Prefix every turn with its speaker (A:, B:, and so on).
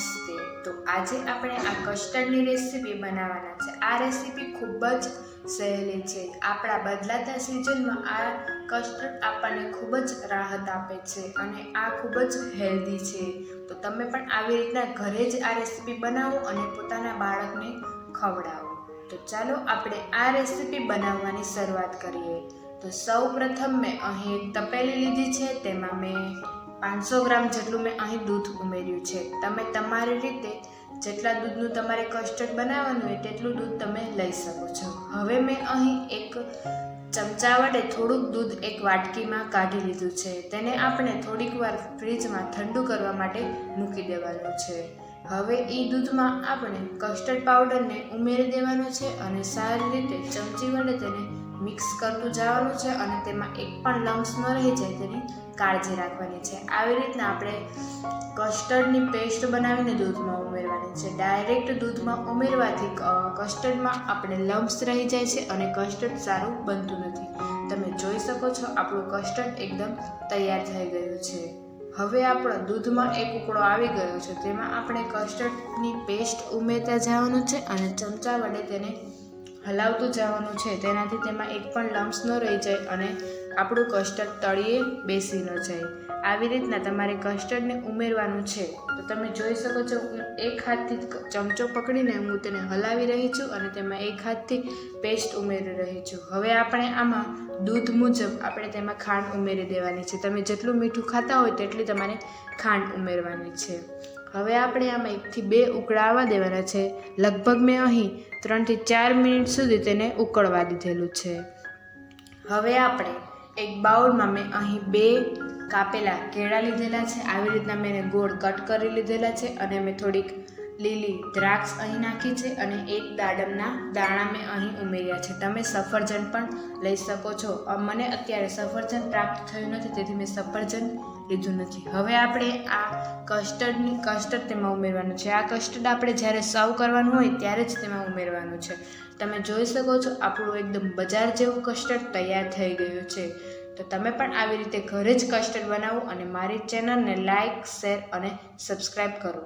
A: નમસ્તે. તો આજે આપણે આ કસ્ટર્ડની રેસીપી બનાવવાના છે. આ રેસીપી ખૂબ જ સહેલી છે. આપણા બદલાતા સિઝનમાં આ કસ્ટર્ડ આપણને ખૂબ જ રાહત આપે છે અને આ ખૂબ જ હેલ્ધી છે. તો તમે પણ આવી રીતના ઘરે જ આ રેસીપી બનાવો અને પોતાના બાળકને ખવડાવો. તો ચાલો આપણે આ રેસીપી બનાવવાની શરૂઆત કરીએ. તો સૌ પ્રથમ મેં અહીં તપેલી લીધી છે. તેમાં મેં પાંચસો ગ્રામ જેટલું મેં અહીં દૂધ ઉમેર્યું છે. તમે તમારી રીતે જેટલા દૂધનું તમારે કસ્ટર્ડ બનાવવાનું હોય તેટલું દૂધ તમે લઈ શકો છો. હવે મેં અહીં એક ચમચા વડે થોડુંક દૂધ એક વાટકીમાં કાઢી લીધું છે. તેને આપણે થોડીક વાર ફ્રીજમાં ઠંડુ કરવા માટે મૂકી દેવાનું છે. હવે એ દૂધમાં આપણે કસ્ટર્ડ પાવડરને ઉમેરી દેવાનો છે અને સારી રીતે ચમચી વડે તેને મિક્સ કરતું જવાનું છે અને તેમાં એક પણ લમ્સ ન રહી જાય તેની કાળજી રાખવાની છે. આવી રીતના આપણે કસ્ટર્ડની પેસ્ટ બનાવીને દૂધમાં ઉમેરવાની છે. ડાયરેક્ટ દૂધમાં ઉમેરવાથી કસ્ટર્ડમાં આપણે લમ્સ રહી જાય છે અને કસ્ટર્ડ સારું બનતું નથી. તમે જોઈ શકો છો આપણું કસ્ટર્ડ એકદમ તૈયાર થઈ ગયું છે. હવે આપણો દૂધમાં એક ઉકળો આવી ગયો છે. તેમાં આપણે કસ્ટર્ડની પેસ્ટ ઉમેરતા જવાનું છે અને ચમચા વડે તેને હલાવતું જવાનું છે. તેનાથી તેમાં એક પણ લમ્સ ન રહી જાય અને આપણું કસ્ટર્ડ તળિયે બેસી ન જાય. આવી રીતના તમારે કસ્ટર્ડને ઉમેરવાનું છે. તો તમે જોઈ શકો છો, હું એક હાથથી ચમચો પકડીને હું તેને હલાવી રહી છું અને તેમાં એક હાથથી પેસ્ટ ઉમેરી રહી છું. હવે આપણે આમાં દૂધ મુજબ આપણે તેમાં ખાંડ ઉમેરી દેવાની છે. તમે જેટલું મીઠું ખાતા હોય તેટલી તમારે ખાંડ ઉમેરવાની છે. હવે આપણે આમાં એકથી બે ઉકળા આવવા દેવાના છે. લગભગ મેં અહીં ત્રણથી ચાર મિનિટ સુધી તેને ઉકળવા દીધેલું છે. હવે આપણે એક બાઉલમાં મેં અહીં બે કાપેલા કેળા લીધેલા છે. આવી રીતના મેં એને ગોળ કટ કરી લીધેલા છે અને મેં થોડીક લીલી દ્રાક્ષ અહીં નાખી છે અને એક દાડમના દાણા મેં અહીં ઉમેર્યા છે. તમે સફરજન પણ લઈ શકો છો. મને અત્યારે સફરજન પ્રાપ્ત થયું નથી, તેથી મેં સફરજન લીધું નથી. હવે આપણે આ કસ્ટર્ડની, કસ્ટર્ડ તેમાં ઉમેરવાનું છે. આ કસ્ટર્ડ આપણે જ્યારે સર્વ કરવાનું હોય ત્યારે જ તેમાં ઉમેરવાનું છે. તમે જોઈ શકો છો, આપણું એકદમ બજાર જેવું કસ્ટર્ડ તૈયાર થઈ ગયું છે. તો તમે પણ આવી રીતે ઘરે જ કસ્ટર્ડ બનાવો અને મારી ચેનલને લાઇક શેર અને સબસ્ક્રાઈબ કરો.